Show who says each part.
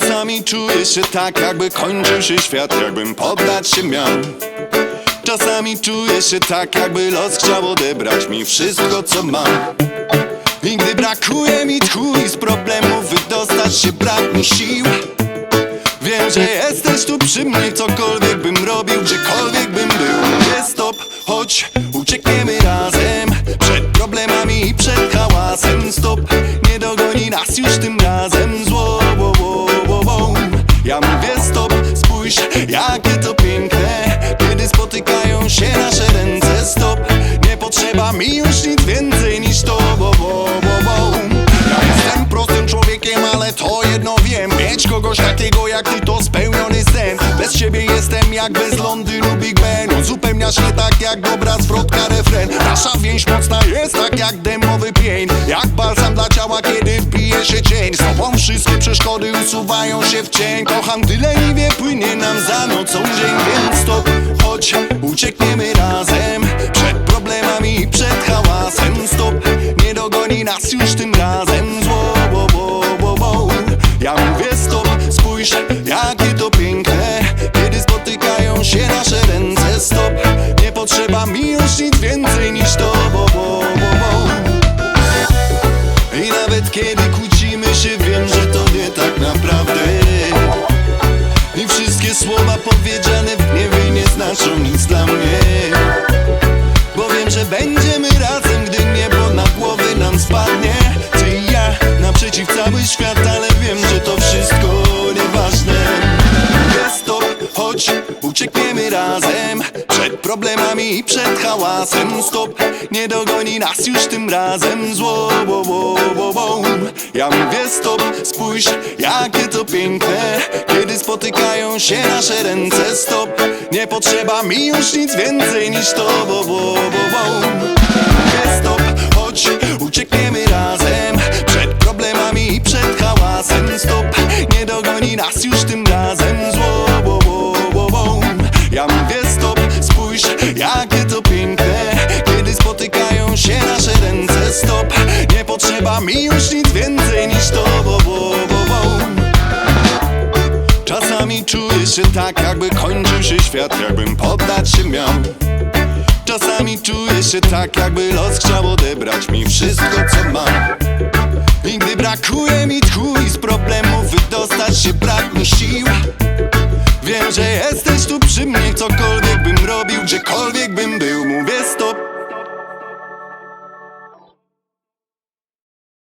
Speaker 1: Czasami czuję się tak, jakby kończył się świat, jakbym poddać się miał. Czasami czuję się tak, jakby los chciał odebrać mi wszystko, co mam. I gdy brakuje mi tchu i z problemów wydostać się brak mi sił. Wiem, że jesteś tu przy mnie, cokolwiek bym robił, gdziekolwiek bym był. Nie stop, chodź, uciekniemy razem spotykają się nasze ręce. Stop, nie potrzeba mi już nic więcej niż to. Wo, wo, wo, wo. Ja jestem prostym człowiekiem, ale to jedno wiem. Mieć kogoś takiego jak ty to spełniony sen. Bez ciebie jestem jak bez Londynu Big Ben Uzupełniasz mnie tak jak dobra zwrotka refren. Nasza więź mocna jest tak jak demowy pień. Jak balsam dla ciała kiedy wbije się cień. Z tobą wszystkie przeszkody usuwają się w cień. Kocham gdy leniwie płynie nam za nocą dzień. Więc stop, uciekniemy razem. Przed problemami przed hałasem. Stop, nie dogoni nas już tym razem. Zło wo, wo, wo, wo. Ja mówię stop, spójrz jakie to piękne. Kiedy spotykają się nasze ręce. Stop, nie potrzeba mi już nic więcej niż to problemami i przed hałasem. Stop, nie dogoni nas już tym razem. Zło, wo, wo, wo, wo. Ja mówię stop, spójrz, jakie to piękne. Kiedy spotykają się nasze ręce. Stop, nie potrzeba mi już nic więcej niż to. Wo, wo, wo, wo. Mówię stop, chodź, uciekniemy razem. Przed problemami i przed hałasem. Stop, nie dogoni nas już tym razem nie potrzeba mi już nic więcej niż to wo, wo, wo, wo. Czasami czuję się tak, jakby kończył się świat Jakbym poddać się miał. Czasami czuję się tak, jakby los chciał odebrać mi wszystko, co mam. I gdy brakuje mi tchu i z problemów wydostać się brak mi sił. Wiem, że jesteś tu przy mnie, cokolwiek bym robił, gdziekolwiek bym był